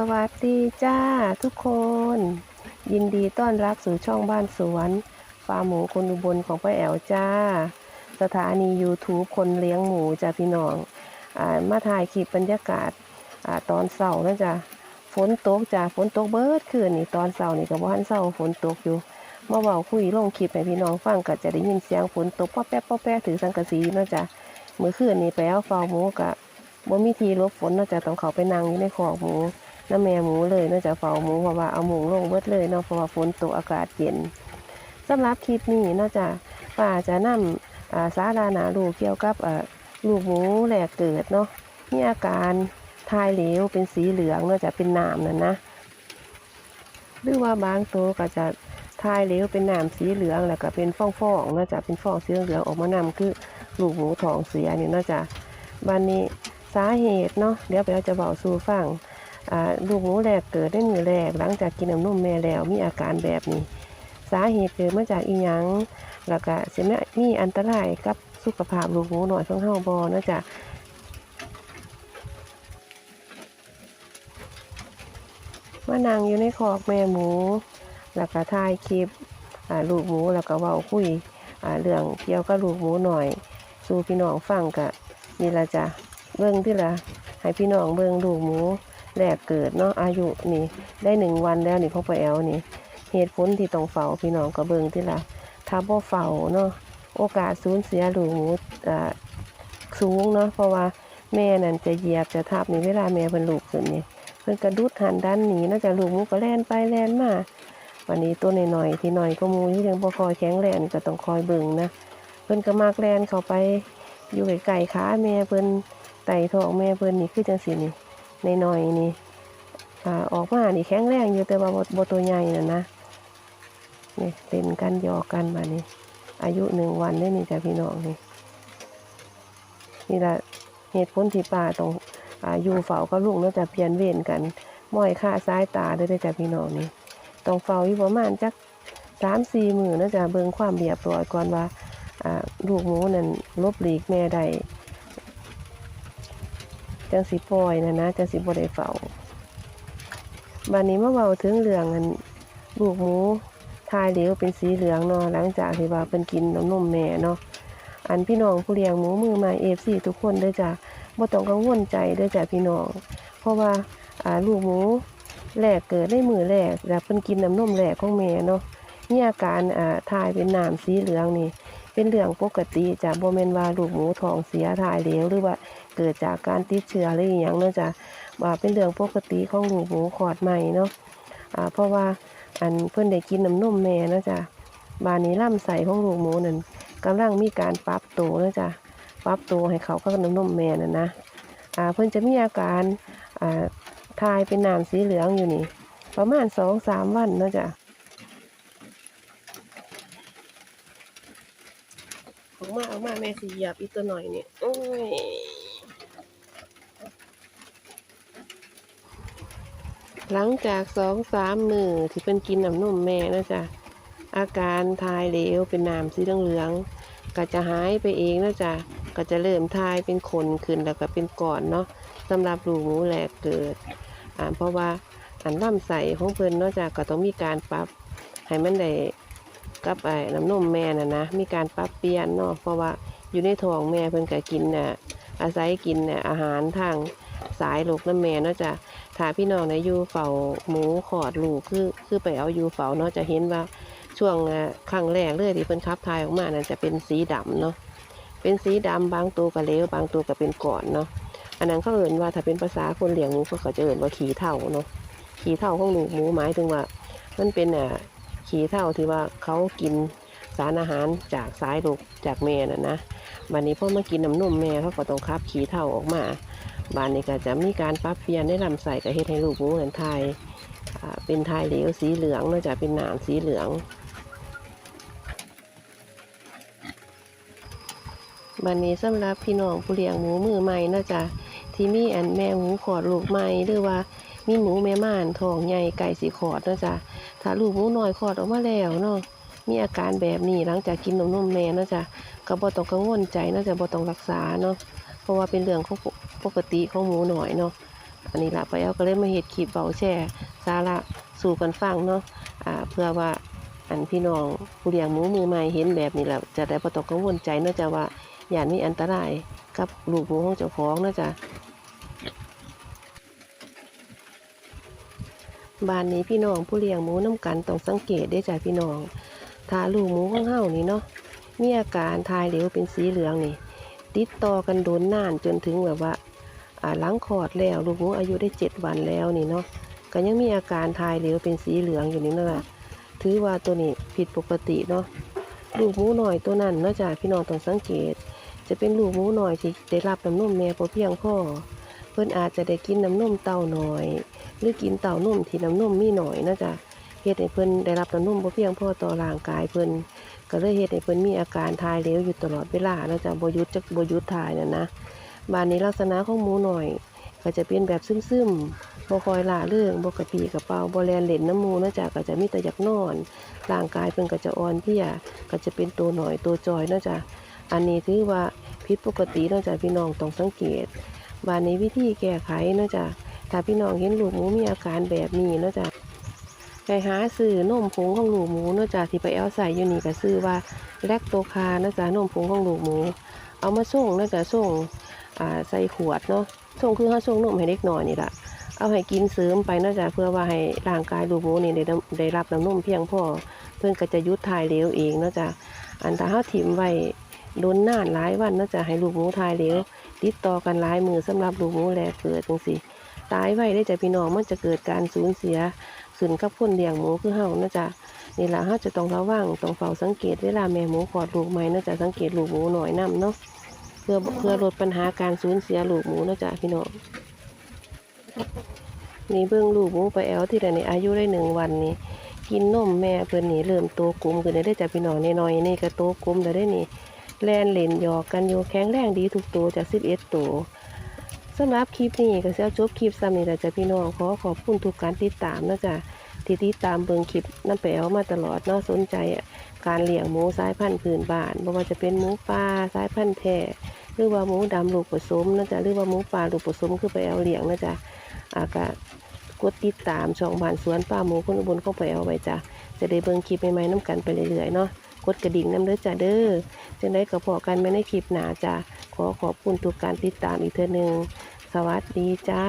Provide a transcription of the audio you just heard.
สวัสดีจ้าทุกคน ยินดีต้อนรับสู่ช่องบ้านสวนฟาร์มหมูคนอุบลของป้าแอวจ้า สถานี YouTube คนเลี้ยงหมูจ้าพี่น้องอามาถ่ายคลิปบรรยากาศอาตอนเสาร์นะจ้ะฝนตกจ้าฝนตกเบิดคืนนี่ตอนเสาร์นี่กับว่าหันเสาร์ฝนตกอยู่เมื่อเบาคุยลงคลิปให้พี่น้องฟังก็จะได้ยินเสียงฝนตกป๊อแป๊ะป๊อแป๊ะถือสังกะสีนะจ้ะเมื่อคืนนี่ไปเอาฟาร์มหมูกะบ่มีทีลบฝนนะจ้ะต้องเขาไปนั่งอยู่ในคอกหมู น้าแม่หมูเลยเนื่องจากเฝ้าหมูเพราะว่าเอาหมูลงเบิดเลยเนาะเพราะว่าฝนตกอากาศเย็นสำหรับคลิปนี้เนาะจ้ะป้าจะนำอ่าสาราหนาลูกเกี่ยวกับลูกหมูแหลกเกิดเนาะมีอาการทายเหลวเป็นสีเหลืองเนาะจะเป็นนามนั่นนะหรือว่าบางตัวก็จะทายเหลวเป็นนามสีเหลืองแล้วก็เป็นฟองๆเนาะจะเป็นฟองสีเหลืองออกมานำคือลูกหมูทองเสียนี่เนาะจ้ะบันนี้สาเหตุเนาะเดี๋ยวไปเราจะบอกสู่ฟังอ่า ลูกหมูแรกเกิดได้มือแรก หลังจากกินน้ำนมแม่แล้วมีอาการแบบนี้ สาเหตุเกิดมาจากอีหยังแล้วก็จะไม่มีอันตรายกับสุขภาพลูกหมูหน่อยของเฮาบอนะจ๊ะมานั่งอยู่ในคอกแม่หมู แล้วก็ถ่ายคลิปลูกหมูแล้วก็เว้าคุยเรื่องเกี่ยวกับลูกหมูหน่อย สู่พี่น้องฟังกะนี่ละจ้ะเบิ่งที่ละให้พี่น้องเบิ่งลูกหมู แรกเกิดเนาะอายุนี่ได้หนึ่งวันแล้วนี่พ่อปแอลนี่เหตุผลที่ต้องเฝ้าพี่น้องก็เบิ่งที่ละถ้าบ่เฝ้าเนาะโอกาสสูญเสียลูกหมูอ่าสูงเนาะเพราะว่าแม่นั่นจะเหยียบจะทับนี่เวลาแม่เพิ่นลูกขึ้นนี่เพิ่นกระดุดหันด้านหนีนอกจากลูกมูก็แล่นไปแล่นมาวันนี้ตัวหน้อยๆที่หน้อยก็มูที่ยังบ่คอยแข็งแรงก็ต้องคอยเบิ่งนะเพิ่นก็มากแล่นเข้าไปอยู่ไกลๆขาแม่เพิ่นไต่ท้องแม่เพิ่นนี่คือจังซี่นี่ ในหน่อยๆนี่ออกมานี่แข็งแรงอยู่แต่ว่าบตัวใหญ่น่ะนะนี่เล่นกันยอกกันมานี่อายุหนึ่งวันได้นี่จ้ะพี่น้องนี่นี่ละเหตุผลที่ป้าต้องอายู่เฝ้าก็ลูกเนาะจะเปลี่ยนเวรกันม้อยค่าซ้ายตาเด้อเด้จ้ะพี่น้องนี่ต้องเฝ้าอยู่ประมาณจักสามสี่มือนะจ๊ะเบิ่งความเรียบร้อยก่อนว่าลูกหมูนั่นลบหลีกแม่ใด จังสิปล่อยนะนะจังสิบ่ได้เฝ้าบัดนี้เมาเว้าถึงเรื่องอันลูกหมูทายเหลวเป็นสีเหลืองเนาะหลังจากที่ว่าเพิ่นกินน้ำนมแม่เนาะอันพี่น้องผู้เลี้ยงหมูมือใหม่ FC ทุกคนเด้อจ้ะบ่ต้องกังวลใจเด้อจ้ะพี่น้อง เพราะว่าอ่าลูกหมูแรกเกิดได้มือแรกแล้วเพิ่นกินน้ำนมแรกของแม่เนาะมีอาการอ่าทายเป็นน้ำสีเหลืองนี่ เป็นเรื่องปกติจ้ะบ่แม่นว่าลูกหมูท้องเสียทายเหลวหรือว่าเกิดจากการติดเชื้อหรืออย่างเนาะจ้ะว่าเป็นเรื่องปกติของลูกหมูขอดใหม่เนาะอ่าเพราะว่าอันเพิ่อนได้กินน้ำนมแม่เนาะจ้ะบานนี้ลำไส้ของลูกหมูนั่นกำลังมีการปรับตัวเนาะจ้ะปรับตัวให้เขากับน้ำนมแม่นั่นนะอ่าเพิ่อนจะมีอาการอ่าทายเป็นน้ำสีเหลืองอยู่นี่ ประมาณสองสามวันเนาะจ้ะ ออกมาออกมาแม่สีหยับอีกตัวหน่อยนี่โอ้ยหลังจากสองสามมือที่เป็นกินน้ำนมแม่นะจ๊ะอาการทายเหลวเป็นน้ำสีเหลืองๆก็จะหายไปเองนะจ๊ะก็จะเริ่มทายเป็นขนขึ้นแล้วก็เป็นก้อนเนาะสำหรับลูกหมูแหลกเกิดอ่าเพราะว่าอันลำไส้ของเพิ่นเนาะจ๊ะก็ต้องมีการปรับให้มันได้ กับไอ้น้ำนมแม่น่ะนะมีการปรับเปลี่ยนเนาะเพราะว่าอยู่ในท้องแม่เพิ่นก็กินน่ะอาศัยกินน่ะอาหารทางสายลูกน้ำแม่เนาะจะถ้าพี่น้องในะอยู่เฝ้าหมูขอดลูกคือคือไปเอาอยู่เฝ้าเนาะจะเห็นว่าช่วงอ่าครั้งแรกเลยที่เพิ่นขับถ่ายออกมานั่นจะเป็นสีดำเนาะเป็นสีดำบางตัวก็เหลวบางตัวก็เป็นก้อนเนาะอันนั้นเขาเอ่นว่าถ้าเป็นภาษาคนเลี้ยงหมูเขาจะเอ่นว่าขี้เถ้าเนาะขี้เถ้าของลูกหมูหมายถึงว่า มันเป็นอ่า ขี้เถ้าที่ว่าเขากินสารอาหารจากสายลูกจากแม่น่ะนะวันนี้พ่อมากินน้ำนมแม่เขาก็ต้องคับขี้เถ้าออกมาบานนี้ก็จะมีการปรับเปลี่ยนในลำไส้กับเฮ็ดให้ลูกหมูเหมือนไทยเป็นไทยเหลวสีเหลืองนองจากเป็นหนามสีเหลืองบันนี้สำหรับพี่น้องผู้เลี้ยงหมูมือใหม่นาะจ้ะที่มีอันแม่หมูขอดลูกใหม่หรือว่ามีหมูแม่ม่านทองใหญ่ไก่สีขอดนะจ้ะ ถ้าลูกหมูน้อยขอดออกมาแล้วเนาะมีอาการแบบนี้หลังจากกินนมนมแม่เนาะจ้ะก็บ่ต้องกังวลใจเนาะจ้ะบ่ต้องรักษาเนาะเพราะว่าเป็นเรื่องของปกติของหมูหน่อยเนาะอันนี้ละไป้าแอลก็เลยมาเฮ็ดคลิปเบาแช่สาระสู่กันฟังเนาะอ่าเพื่อว่าอันพี่น้องผู้เลี้ยงหมูมือใหม่เห็นแบบนี้แล้วจะได้บ่ต้องกังวลใจเนาะจ้ะว่าอย่ามีอันตรายกับลูกหมูของเจ้าของเนาะจ้ะ บ้านนี้พี่น้องผู้เลี้ยงหมูน้ำกันต้องสังเกตได้จ้ะพี่น้องถ้าลูกหมูของเฮานี่เนาะมีอาการทายเหลวเป็นสีเหลืองนี่ ติดต่อกันโดนนานจนถึงแบบว่าอ่างคอดแล้วลูกหมูอายุได้เจ็ดวันแล้วนี่เนาะก็ยังมีอาการทายเหลวเป็นสีเหลืองอยู่นี่นั่นแหละถือว่าตัวนี้ผิดปกติเนาะลูกหมูหน่อยตัวนั้นเนาะจ้ะพี่น้องต้องสังเกต จะเป็นลูกหมูหน่อยที่ได้รับน้ำนมแม่พอเพียงพอ พิ่นอาจจะได้กินน้ำนมเต้าหน่อย หรือกินเต้านมที่น้ำนมมีหน่อยนะจ้ะเฮ็ดให้เพิ่นได้รับน้ำนมบ่เพียงพอต่อร่างกายเพิ่นก็เลยเฮ็ดให้เพิ่นมีอาการทายเหลวอยู่ตลอดเวลานะจ้ะบ่หยุดจักบ่หยุดทายน่ะนะบ้านนี้ลักษณะของหมูหน่อย ก็จะเป็นแบบซึมๆบ่คอยล่าเรื่องบ่กระปีกระเป๋าบ่แลนเล่นน้ำมูนะจ้ะก็จะมีแต่อยากนอน ร่างกายเพิ่นก็จะอ่อนเพลียก็จะเป็นตัวหน่อยตัวจอยนะจ้ะอันนี้ถือว่าผิดปกตินะจ้ะพี่น้องต้องสังเกต บ้านนี้วิธีแก้ไขเนาะจ้ะถ้าพี่น้องเห็นลูกหมูมีอาการแบบนี้เนาะจ้ะไปหาซื้อนมผงของลูกหมูเนาะจ้ะที่ไปแอลใส่อยู่นี่ก็ซื้อว่าแลคโตคาเนาะจ้ะนมผงของลูกหมู เอามาส่งเนาะจ้ะส่งใส่ขวดเนาะส่งคือเขาส่งนมให้เด็กหน่อยนี่แหละเอาให้กินเสริมไปนาะจ้ะเพื่อว่าให้ร่างกายลูกหมูนี่ได้ได้รับน้ำนมเพียงพอเพื่อนก็จะยุดถ่ายเหลวเองนาะจ้ะอันถ้าเขาถิ่มไว้โดนนานหลายวันนาะจ้ะให้ลูกหมูถ่ายเหลว ติดต่อกันหลายมือสำหรับลูกหมูแลเกิดจังสิตายไว้ได้จ้ะพี่น้องมันจะเกิดการสูญเสียขึ้นกับคนเลี้ยงหมูคือเฮาเนะจ้ะนี่ละเฮาจะต้องระวังต้องเฝ้าสังเกตเวลาแม่หมูคลอดลูกใหม่เนะจ้ะสังเกตลูกหมูหน่อยนํเนาะเพื่อเพื่อลดปัญหาการสูญเสียลูกหมูนะจ๊ะพี่น้องนี่เบื้องลูกหมูไปแอลที่แต่ในอายุได้หนึ่งวันนี่กินนมแม่เพิ่อนนี่เริ่มโตกลมขึ้นได้จ้ะพี่น้องน้อยๆนี่ก็โตกลมแล้ได้นี่ แลนเล่นหยอกกันอยู่แข็งแรงดีทุกตัวจากสิบเอ็ดตัวสำหรับคลิปนี้ก็เสียจบคลิปซ้ำนี่แหละจ้ะพี่น้องขอขอบคุณทุกการติดตามนะจ๊ะที่ติดตามเบิ่งคลิปน้ำแปวมาตลอดเนาะสนใจการเลี้ยงหมูสายพันธุ์พื้นบ้านไม่ว่าจะเป็นหมูป่าสายพันธุ์แท้หรือว่าหมูดำลูกผสมนะจ๊ะหรือว่าหมูป่าลูกผสมคือไปเอาเลี้ยงนะจ๊ะอากาศกดติดตามช่องบ้านสวนป้าหมูคนอุบลเข้าไปเอาไว้จ้ะจะได้เบิ่งคลิปใหม่ๆน้ำกันไปเรื่อยๆเนาะ กดกระดิ่งน้ำเด้อจ้าเด้อจังได้กระพอกันไม่ในคลิปหนาจ้าขอขอบคุณทุกการติดตามอีกเทื่อหนึงสวัสดีจ้า